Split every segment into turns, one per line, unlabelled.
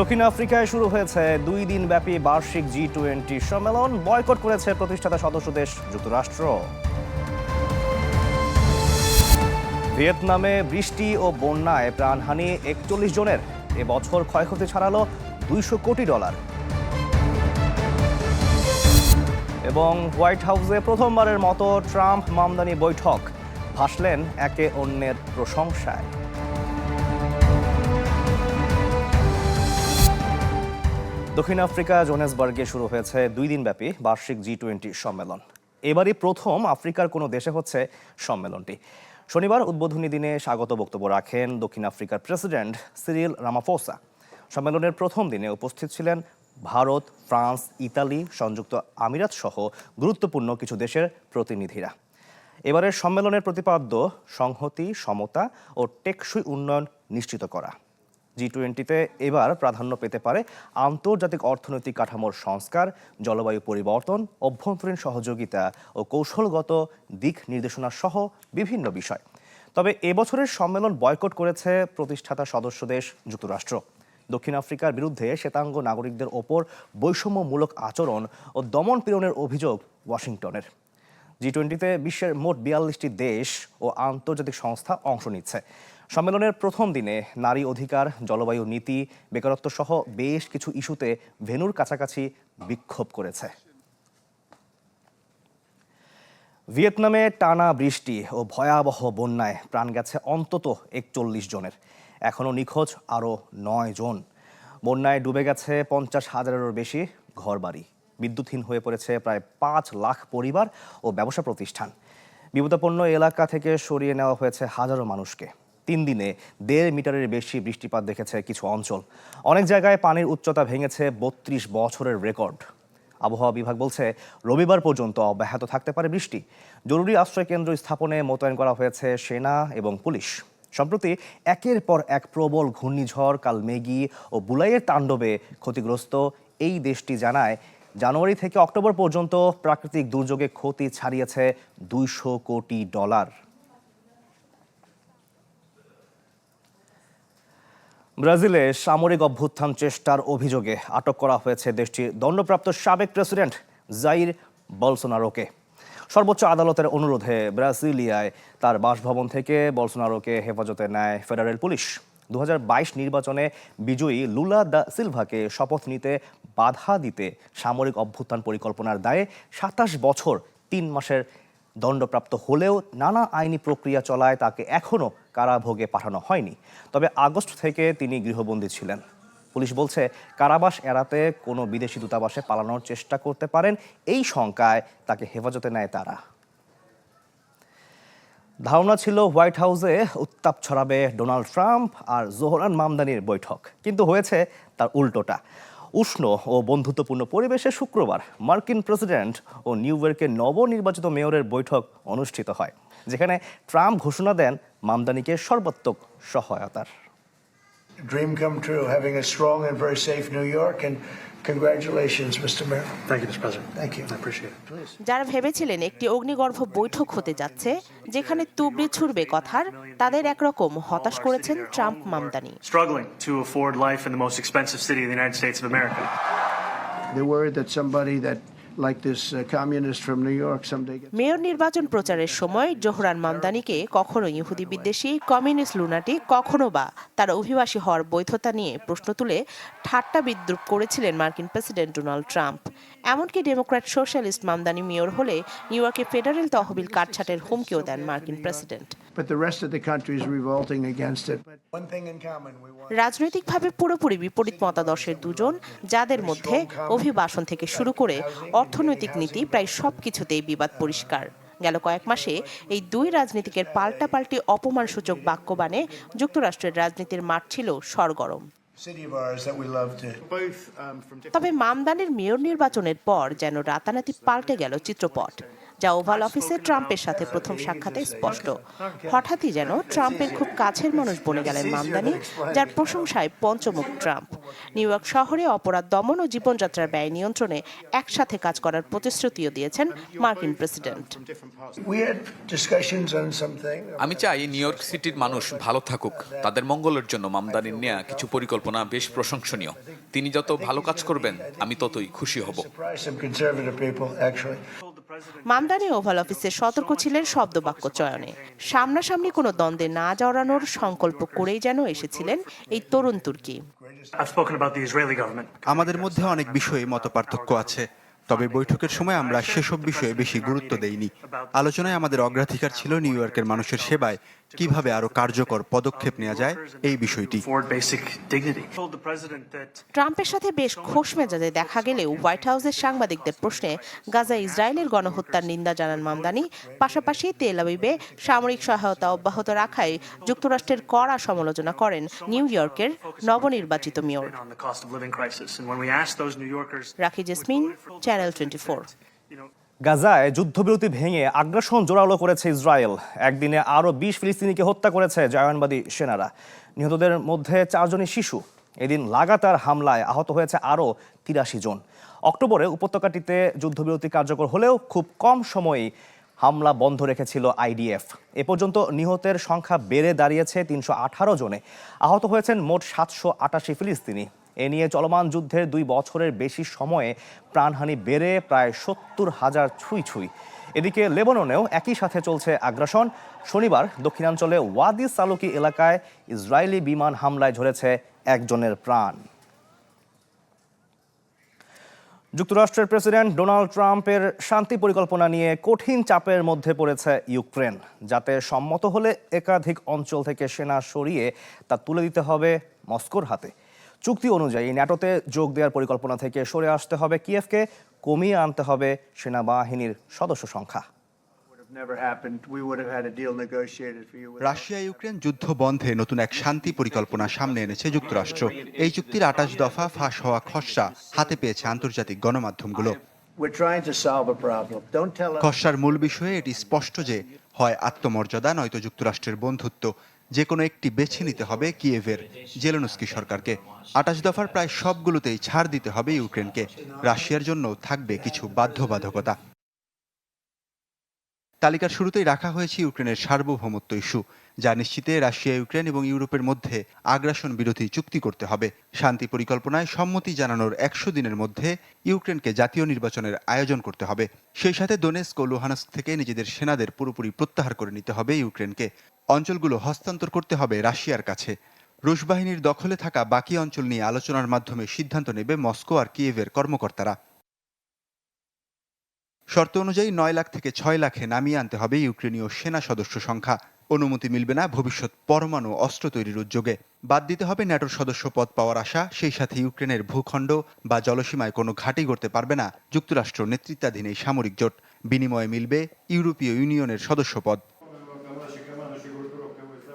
দক্ষিণ আফ্রিকায় শুরু হয়েছে দুই দিন ব্যাপী বার্ষিক জি টোয়েন্টি সম্মেলন। বয়কট করেছে প্রতিষ্ঠাতা সদস্য দেশ যুক্তরাষ্ট্র। ভিয়েতনামে বৃষ্টি ও বন্যায় প্রাণহানি, একচল্লিশ জনের এবছর ক্ষয়ক্ষতি ছাড়ালো দুইশো কোটি ডলার। এবং হোয়াইট হাউসে প্রথমবারের মতো ট্রাম্প মামদানি বৈঠক, ভাসলেন একে অন্যের প্রশংসায়। দক্ষিণ আফ্রিকা জোনেসবার্গে শুরু হয়েছে দুই দিনব্যাপী বার্ষিক জি টোয়েন্টি সম্মেলন। এবারই প্রথম আফ্রিকার কোনো দেশে হচ্ছে সম্মেলনটি। শনিবার উদ্বোধনী দিনে স্বাগত বক্তব্য রাখেন দক্ষিণ আফ্রিকার প্রেসিডেন্ট সিরিল রামাফোসা। সম্মেলনের প্রথম দিনে উপস্থিত ছিলেন ভারত, ফ্রান্স, ইতালি, সংযুক্ত আমিরাত সহ গুরুত্বপূর্ণ কিছু দেশের প্রতিনিধিরা। এবারের সম্মেলনের প্রতিপাদ্য সংহতি, সমতা ও টেকসই উন্নয়ন নিশ্চিত করা। জি টোয়েন্টিতে এবার প্রাধান্য পেতে পারে আন্তর্জাতিক অর্থনৈতিক কাঠামোর সংস্কার, জলবায়ু পরিবর্তন, অভ্যন্তরীণ সহযোগিতা ও কৌশলগত দিক নির্দেশনা সহ বিভিন্ন বিষয়। তবে এবছরের সম্মেলন বয়কট করেছে প্রতিষ্ঠাতা সদস্য দেশ যুক্তরাষ্ট্র। দক্ষিণ আফ্রিকার বিরুদ্ধে শ্বেতাঙ্গ নাগরিকদের ওপর বৈষম্যমূলক আচরণ ও দমন পীড়নের অভিযোগ ওয়াশিংটনের। জি টোয়েন্টিতে বিশ্বের মোট বিয়াল্লিশটি দেশ ও আন্তর্জাতিক সংস্থা অংশ নিচ্ছে। সম্মেলনের প্রথম দিনে নারী অধিকার, জলবায়ু নীতি, বেকারত্ব সহ বেশ কিছু ইস্যুতে ভেনুর কাছাকাছি বিক্ষোভ করেছে। ভিয়েতনামে টানা বৃষ্টি ও ভয়াবহ বন্যায় প্রাণ গেছে অন্তত একচল্লিশ জনের। এখনও নিখোঁজ আরও নয় জন। বন্যায় ডুবে গেছে পঞ্চাশ হাজারেরও বেশি ঘরবাড়ি। বিদ্যুৎহীন হয়ে পড়েছে প্রায় পাঁচ লাখ পরিবার ও ব্যবসা প্রতিষ্ঠান। বিপদাপন্ন এলাকা থেকে সরিয়ে নেওয়া হয়েছে হাজারো মানুষকে। তিন দিনে দেড় মিটারের বেশি বৃষ্টিপাত দেখেছে কিছু অঞ্চল। অনেক জায়গায় পানির উচ্চতা ভেঙেছে বত্রিশ বছরের রেকর্ড। আবহাওয়া বিভাগ বলছে, রবিবার পর্যন্ত অব্যাহত থাকতে পারে বৃষ্টি। জরুরি আশ্রয় কেন্দ্র স্থাপনে মোতায়েন করা হয়েছে সেনা এবং পুলিশ। সম্প্রতি একের পর এক প্রবল ঘূর্ণিঝড় কাল মেগি ও বুলাইয়ের তাণ্ডবে ক্ষতিগ্রস্ত এই দেশটি জানায়, জানুয়ারি থেকে অক্টোবর পর্যন্ত প্রাকৃতিক দুর্যোগে ক্ষতি ছাড়িয়েছে দুইশো কোটি ডলার। ব্রাজিলে সামরিক অভ্যুত্থান চেষ্টার অভিযোগে আটক করা হয়েছে দেশটির দণ্ডপ্রাপ্ত সাবেক প্রেসিডেন্ট জাইর বলসোনারোকে। সর্বোচ্চ আদালতের অনুরোধে ব্রাজিলিয়ায় তার বাসভবন থেকে বলসোনারোকে হেফাজতে নেয় ফেডারেল পুলিশ। দু হাজার বাইশ নির্বাচনে বিজয়ী লুলা দা সিলভাকে শপথ নিতে বাধা দিতে সামরিক অভ্যুত্থান পরিকল্পনার দায়ে সাতাশ বছর তিন মাসের দণ্ডপ্রাপ্ত হলেও নানা আইনি প্রক্রিয়া চলায় তাকে এখনও কারাভোগে পাঠানো হয়নি। তবে আগস্ট থেকে তিনি গৃহবন্দী ছিলেন। পুলিশ বলছে, কারাবাস এড়াতে কোনো বিদেশি দূতাবাসে পালানোর চেষ্টা করতে পারেন, এই শঙ্কায় তাকে হেফাজতে নেয় তারা। ধারণা ছিল হোয়াইট হাউসে উত্তাপ ছড়াবে ডোনাল্ড ট্রাম্প আর জোহরান মামদানির বৈঠক, কিন্তু হয়েছে তার উল্টোটা। উষ্ণ ও বন্ধুত্বপূর্ণ পরিবেশে শুক্রবার মার্কিন প্রেসিডেন্ট ও নিউ ইয়র্কের নবনির্বাচিত মেয়রের বৈঠক অনুষ্ঠিত হয় যেখানে ট্রাম্প ঘোষণা দেন মামদানিকে সর্বাত্মক সহায়তার।
Dream come true, having a strong and very congratulations, Mr. Mayor.
Thank you, Mr. President.
Thank you.
I appreciate it.
Please.
যারা ভেবেছিলেন একটি অগ্নিগর্ভ বৈঠক হতে যাচ্ছে যেখানে তুবড়ি ছুড়বে কথার তাদের একরকম হতাশ করেছেন Trump Mamdani
Struggling to afford life in the most expensive city in the United States of America.
They're worried that somebody that, uh.
Mayor নির্বাচন প্রচারের সময় জোহরান মামদানিকে কখনো ইহুদি বিদ্বেষী, কমিউনিস্ট লুনাটি কখনো বা তার অভিবাসী হওয়ার বৈধতা নিয়ে প্রশ্ন তুলে ঠাট্টা বিদ্রুপ করেছিলেন মার্কিন প্রেসিডেন্ট ডোনাল্ড ট্রাম্প এমনকি ডেমোক্র্যাট সোশ্যালিস্ট মামদানি মেয়র হলে নিউ ইয়র্কে ফেডারেল তহবিল কাটছাটের হুমকিও দেন মার্কিন president
But the rest of the country is revolting against it. But one thing in common, we want.
রাজনৈতিকভাবে পুরোপুরি বিপরীত মতাদর্শের দুজন যাদের মধ্যে অভিবাসন থেকে শুরু করে অর্থনৈতিক নীতি প্রায় সব কিছুতেই বিবাদ পরিষ্কার গেল কয়েক মাসে এই দুই রাজনীতিকের পাল্টাপাল্টি অপমানসূচক বাক্যবাণে যুক্তরাষ্ট্রের রাজনীতির মাঠ ছিল সরগরম. তবে মামদানের মেয়র নির্বাচনের পর যেন রাতানাতি পাল্টে গেল চিত্রপট যা ওভাল অফিসে ট্রাম্পের সাথে প্রথম সাক্ষাতে স্পষ্ট। হঠাৎই যেন ট্রাম্পের খুব কাছের মানুষ বনে গেলেন মামদানি যার প্রশংসায় পঞ্চমুখ ট্রাম্প। নিউ ইয়র্ক শহরে অপরাধ দমন ও জীবনযাত্রার ব্যয় নিয়ন্ত্রণে একসাথে কাজ করার প্রতিশ্রুতিও দিয়েছেন মার্কিন প্রেসিডেন্ট.
আমি চাই নিউ ইয়র্ক সিটির মানুষ ভালো থাকুক। তাদের মঙ্গলের জন্য মামদানির নেয়া কিছু পরিকল্পনা বেশ প্রশংসনীয়। তিনি যত ভালো কাজ করবেন আমি ততই খুশি হব।
মামদানি ওভাল অফিসে সতর্ক ছিলেন শব্দবাক্য চয়নে। সামনাসামনি কোনো দ্বন্দ্বে না জড়ানোর সংকল্প করেই যেন এসেছিলেন এই তরুণ তুর্কি.
আমাদের মধ্যে অনেক বিষয়ে মত পার্থক্য আছে তবে বৈঠকের সময় আমরা সেসব বিষয়ে বেশি গুরুত্ব দেইনি। আলোচনায় আমাদের অগ্রাধিকার ছিল নিউ ইয়র্কের মানুষের সেবায় কীভাবে আরও কার্যকর পদক্ষেপ নেওয়া যায় এই বিষয়টি।
ট্রাম্পের সাথে বেশ খোশ মেজাজে দেখা গেলেও হোয়াইট হাউসের সাংবাদিকদের প্রশ্নে গাজা ইসরায়েলের গণহত্যার নিন্দা জানান মামদানি। পাশাপাশি তেল আবিবে সামরিক সহায়তা অব্যাহত রাখায় যুক্তরাষ্ট্রের কড়া সমালোচনা করেন নিউ ইয়র্কের নবনির্বাচিত মেয়র। রাখি জেসমিন চ্যানেল টোয়েন্টি
গাজায় যুদ্ধবিরতি ভেঙে আগ্রাসন জোরালো করেছে ইসরায়েল। একদিনে আরও বিশ ফিলিস্তিনিকে হত্যা করেছে জায়নবাদী সেনারা। নিহতদের মধ্যে চারজনই শিশু। এদিন লাগাতার হামলায় আহত হয়েছে আরও তিরাশি জন। অক্টোবরে উপত্যকাটিতে যুদ্ধবিরতি কার্যকর হলেও খুব কম সময়েই হামলা বন্ধ রেখেছিল আইডিএফ। এ পর্যন্ত নিহতের সংখ্যা বেড়ে দাঁড়িয়েছে তিনশো আঠারো জনে। আহত হয়েছেন মোট সাতশো আটাশি ফিলিস্তিনি। এ নিয়ে চলমান যুদ্ধের দুই বছরের বেশি সময়ে প্রাণহানি বেড়ে প্রায় সত্তর হাজার ছুঁই ছুঁই। এদিকে লেবাননেও একই সাথে চলছে আগ্রাসন। শনিবার দক্ষিণাঞ্চলে ওয়াদি সালুকি এলাকায় ইসরায়েলি বিমান হামলায় ঝরেছে একজনের প্রাণ। যুক্তরাষ্ট্রের প্রেসিডেন্ট ডোনাল্ড ট্রাম্পের শান্তি পরিকল্পনা নিয়ে কঠিন চাপের মধ্যে পড়েছে ইউক্রেন, যাতে সম্মত হলে একাধিক অঞ্চল থেকে সেনা সরিয়ে তা তুলে দিতে হবে মস্কোর হাতে। চুক্তি অনুযায়ী ন্যাটোতে যোগ দেওয়ার পরিকল্পনা থেকে সরে আসতে হবে কিয়েভকে, কমিয়ে আনতে হবে সেনাবাহিনীর সদস্য সংখ্যা.
রাশিয়া ইউক্রেন যুদ্ধ বন্ধে নতুন এক শান্তি পরিকল্পনা সামনে এনেছে যুক্তরাষ্ট্র এই চুক্তির আটাশ দফা ফাঁস হওয়া খসড়া হাতে পেয়েছে আন্তর্জাতিক গণমাধ্যমগুলো. খসড়ার মূল বিষয়ে এটি স্পষ্ট যে হয় আত্মমর্যাদা, নয়তো যুক্তরাষ্ট্রের বন্ধুত্ব যে কোনো একটি বেছে নিতে হবে কিয়েভের জেলেনস্কি সরকারকে। আটাশ দফার প্রায় সবগুলোতেই ছাড় দিতে হবে ইউক্রেনকে। রাশিয়ার জন্য থাকবে কিছু বাধ্যবাধকতা। তালিকার শুরুতেই রাখা হয়েছে ইউক্রেনের সার্বভৌমত্ব ইস্যু। যা নিশ্চিতে রাশিয়া, ইউক্রেন এবং ইউরোপের মধ্যে আগ্রাসন বিরোধী চুক্তি করতে হবে। শান্তি পরিকল্পনায় সম্মতি জানানোর একশো দিনের মধ্যে ইউক্রেনকে জাতীয় নির্বাচনের আয়োজন করতে হবে। সেই সাথে দোনেস্ক ও লোহানস্ক থেকে নিজেদের সেনাদের পুরোপুরি প্রত্যাহার করে নিতে হবে ইউক্রেনকে। অঞ্চলগুলো হস্তান্তর করতে হবে রাশিয়ার কাছে। রুশ বাহিনীর দখলে থাকা বাকি অঞ্চল নিয়ে আলোচনার মাধ্যমে সিদ্ধান্ত নেবে মস্কো আর কিয়েভের কর্মকর্তারা। শর্ত অনুযায়ী নয় লাখ থেকে ছয় লাখে নামিয়ে আনতে হবে ইউক্রেনীয় সেনা সদস্য সংখ্যা। অনুমতি মিলবে না, ভবিষ্যৎ পরমাণু অস্ত্র তৈরির উদ্যোগে। বাদ দিতে হবে ন্যাটোর সদস্য পদ পাওয়ার আশা, সেই সাথে ইউক্রেনের ভূখণ্ড বা জলসীমায় কোনো ঘাঁটি করতে পারবে না, যুক্তরাষ্ট্র নেতৃত্বাধীন এই সামরিক জোট। বিনিময়ে মিলবে ইউরোপীয় ইউনিয়নের সদস্য পদ।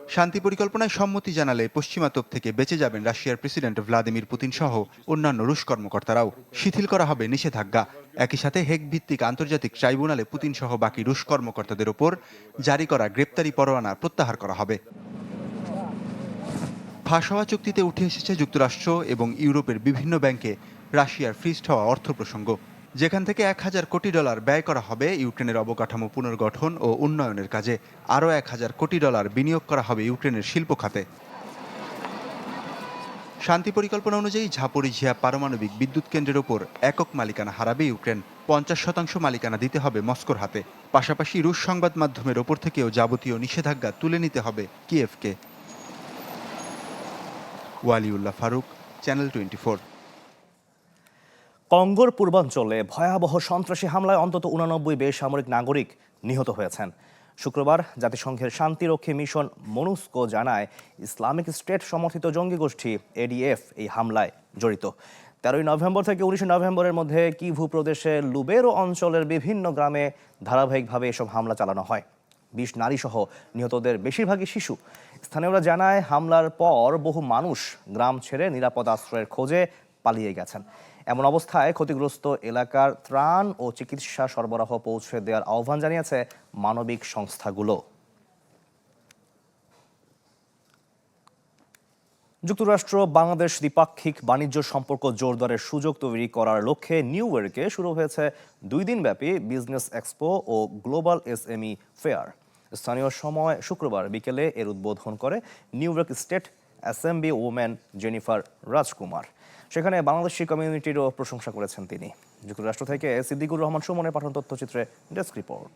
শান্তি পরিকল্পনায় সম্মতি জানালে পশ্চিমা তোপ থেকে বেঁচে যাবেন রাশিয়ার প্রেসিডেন্ট ভ্লাদিমির পুতিন সহ অন্যান্য রুশ কর্মকর্তারাও। শিথিল করা হবে নিষেধাজ্ঞা। একই সাথে হেগ ভিত্তিক আন্তর্জাতিক ট্রাইব্যুনালে পুতিন সহ বাকি রুশ কর্মকর্তাদের ওপর জারি করা গ্রেপ্তারি পরোয়ানা প্রত্যাহার করা হবে। ফাঁস হওয়া চুক্তিতে উঠে এসেছে যুক্তরাষ্ট্র এবং ইউরোপের বিভিন্ন ব্যাংকে রাশিয়ার ফ্রিস্ট হওয়া অর্থ প্রসঙ্গ যেখান থেকে এক হাজার কোটি ডলার ব্যয় করা হবে, ইউক্রেনের অবকাঠামো পুনর্গঠন ও উন্নয়নের কাজে আরও এক হাজার কোটি ডলার বিনিয়োগ করা হবে ইউক্রেনের শিল্প খাতে। শান্তি পরিকল্পনা অনুযায়ী ঝাপরিঝিয়া পারমাণবিক বিদ্যুৎ কেন্দ্রের ওপর একক মালিকানা হারাবে ইউক্রেন। পঞ্চাশ শতাংশ মালিকানা দিতে হবে মস্কোর হাতে। পাশাপাশি রুশ সংবাদ মাধ্যমের ওপর থেকেও যাবতীয় নিষেধাজ্ঞা তুলে নিতে হবে কিয়েভকে। ওয়ালিউল্লাহ ফারুক, চ্যানেল টোয়েন্টি
কঙ্গোর পূর্বাঞ্চলে ভয়াবহ সন্ত্রাসী হামলায় অন্তত উনানব্বই বেসামরিক নাগরিক নিহত হয়েছেন। শুক্রবার জাতিসংঘের শান্তিরক্ষী মিশন মনুস্কো জানায়, ইসলামিক স্টেট সমর্থিত জঙ্গি গোষ্ঠী এডিএফ এই হামলায় জড়িত। তেরোই নভেম্বর থেকে উনিশে নভেম্বরের মধ্যে কিভু প্রদেশে লুবেরো অঞ্চলের বিভিন্ন গ্রামে ধারাবাহিকভাবে এসব হামলা চালানো হয়। বিশ নারীসহ নিহতদের বেশিরভাগই শিশু। স্থানীয়রা জানায়, হামলার পর বহু মানুষ গ্রাম ছেড়ে নিরাপদ আশ্রয়ের খোঁজে পালিয়ে গেছেন। এমন অবস্থায় ক্ষতিগ্রস্ত এলাকার ত্রাণ ও চিকিৎসা সরবরাহ পৌঁছে দেওয়ার আহ্বান জানিয়েছে মানবিক সংস্থাগুলো। যুক্তরাষ্ট্র, বাংলাদেশ দ্বিপাক্ষিক বাণিজ্য সম্পর্ক জোরদারের সুযোগ তৈরি করার লক্ষ্যে নিউ ইয়র্কে শুরু হয়েছে দুই দিনব্যাপী বিজনেস এক্সপো ও গ্লোবাল এসএমই ফেয়ার। স্থানীয় সময় শুক্রবার বিকেলে এর উদ্বোধন করে New York state assembly woman Jennifer Rajkumar. সেখানে বাংলাদেশি কমিউনিটিরও প্রশংসা করেছেন তিনি। যুক্তরাষ্ট্র থেকে সিদ্দিকুর রহমান সুমনের পাঠন তথ্যচিত্রে ডেস্ক রিপোর্ট।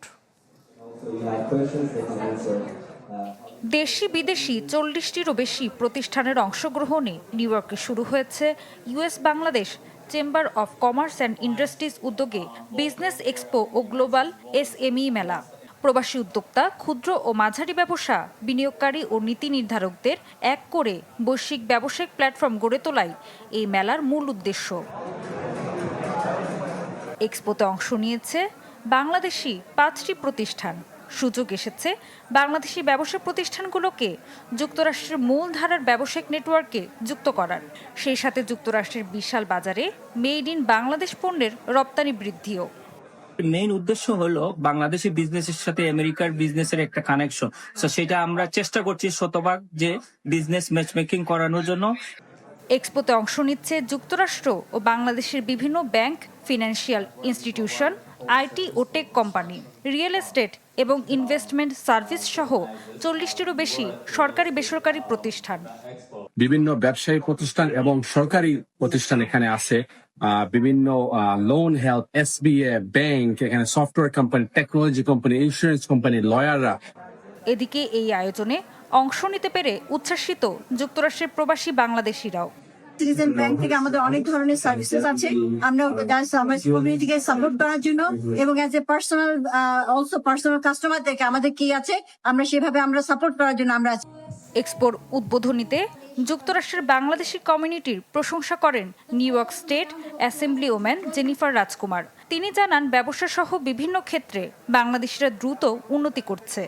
দেশি বিদেশি চল্লিশটিরও বেশি প্রতিষ্ঠানের অংশগ্রহণে নিউ ইয়র্কে শুরু হয়েছে US Bangladesh chamber of commerce and industries উদ্যোগে বিজনেস এক্সপো ও গ্লোবাল এসএমই মেলা। প্রবাসী উদ্যোক্তা, ক্ষুদ্র ও মাঝারি ব্যবসা, বিনিয়োগকারী ও নীতি নির্ধারকদের এক করে বৈশ্বিক ব্যবসায়িক প্ল্যাটফর্ম গড়ে তোলাই এই মেলার মূল উদ্দেশ্য। এক্সপোতে অংশ নিয়েছে বাংলাদেশি পাঁচটি প্রতিষ্ঠান। সুযোগ এসেছে বাংলাদেশি ব্যবসা প্রতিষ্ঠানগুলোকে যুক্তরাষ্ট্রের মূলধারার ব্যবসায়িক নেটওয়ার্কে যুক্ত করার। সেই সাথে যুক্তরাষ্ট্রের বিশাল বাজারে মেড ইন বাংলাদেশ পণ্যের রপ্তানি বৃদ্ধিও।
মেইন উদ্দেশ্য হলো বাংলাদেশি বিজনেসের সাথে আমেরিকার বিজনেসের একটা কানেকশন তো সেটা আমরা চেষ্টা করছি শতভাগ যে বিজনেস ম্যাচমেকিং করানোর জন্য।
এক্সপোতে অংশ নিচ্ছে যুক্তরাষ্ট্র ও বাংলাদেশের বিভিন্ন ব্যাংক ফিনান্সিয়াল ইনস্টিটিউশন আইটি ও টেক কোম্পানি রিয়েল এস্টেট এবং ইনভেস্টমেন্ট সার্ভিস সহ চল্লিশটিরও বেশি সরকারি বেসরকারি প্রতিষ্ঠান।
বিভিন্ন ব্যবসায়ী প্রতিষ্ঠান এবং সরকারি প্রতিষ্ঠান এখানে আছে। বিভিন্ন লোন হেল্প এসবিএ ব্যাংক এখানে software company technology company insurance company লয়াররা
এদিকে এই আয়োজনে অংশ নিতে পেরে উচ্ছ্বাসিত যুক্তরাষ্ট্রের প্রবাসী বাংলাদেশিরাও।
সিটিজেন ব্যাংক থেকে আমাদের অনেক ধরনের সার্ভিসেস আছে। আমরা আমার কমিউনিটিকে সাপোর্ট করার জন্য এবং as a personal also personal আমাদের কি আছে, আমরা সেভাবে আমরা সাপোর্ট করার জন্য আমরা আছি।
এক্সপোর উদ্বোধনীতে যুক্তরাষ্ট্রের বাংলাদেশি কমিউনিটির প্রশংসা করেন New York state assembly woman Jennifer Rajkumar তিনি জানান ব্যবসা সহ বিভিন্ন ক্ষেত্রে বাংলাদেশিরা দ্রুত উন্নতি করছে।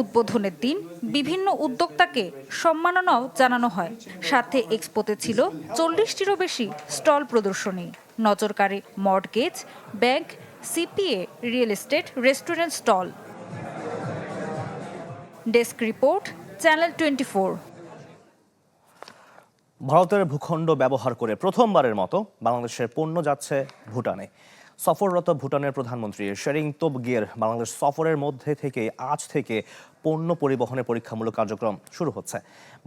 উদ্বোধনের দিন বিভিন্ন উদ্যোক্তাকে সম্মাননাও জানানো হয়। সাথে এক্সপোতে ছিল চল্লিশটিরও বেশি স্টল প্রদর্শনী। নজরকারে mortgage bank CPA real estate restaurant stall. Desk report channel twenty
ভারতের ভূখণ্ড ব্যবহার করে প্রথমবারের মতো বাংলাদেশের পণ্য যাচ্ছে ভুটানে। সফররত ভুটানের প্রধানমন্ত্রী শেরিং তোবগিয়ের বাংলাদেশ সফরের মধ্যে থেকে আজ থেকে পণ্য পরিবহনের পরীক্ষামূলক কার্যক্রম শুরু হচ্ছে।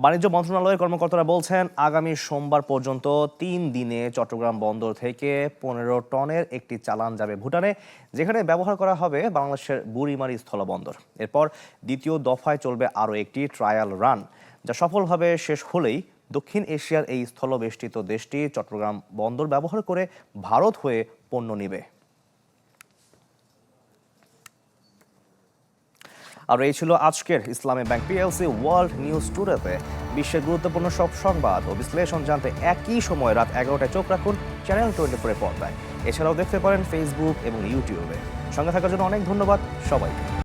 বাণিজ্য মন্ত্রণালয়ের কর্মকর্তারা বলছেন, আগামী সোমবার পর্যন্ত তিন দিনে চট্টগ্রাম বন্দর থেকে পনেরো টনের একটি চালান যাবে ভুটানে, যেখানে ব্যবহার করা হবে বাংলাদেশের বুড়িমারি স্থলবন্দর। এরপর দ্বিতীয় দফায় চলবে আরও একটি ট্রায়াল রান, যা সফলভাবে শেষ হলেই দক্ষিণ এশিয়ার এই স্থলবেষ্টিত দেশটি চট্টগ্রাম বন্দর ব্যবহার করে ভারত হয়ে পণ্য নিবে। আর এই ছিল আজকের Islami bank PLC world news টুডেতে। বিশ্বের গুরুত্বপূর্ণ সব সংবাদ ও বিশ্লেষণ জানতে একই সময় রাত এগারোটায় চোখ রাখুন চ্যানেল টোয়েন্টি ফোরে পর্দায়। এছাড়াও দেখতে পারেন ফেসবুক এবং ইউটিউবে সঙ্গে থাকার জন্য অনেক ধন্যবাদ সবাইকে।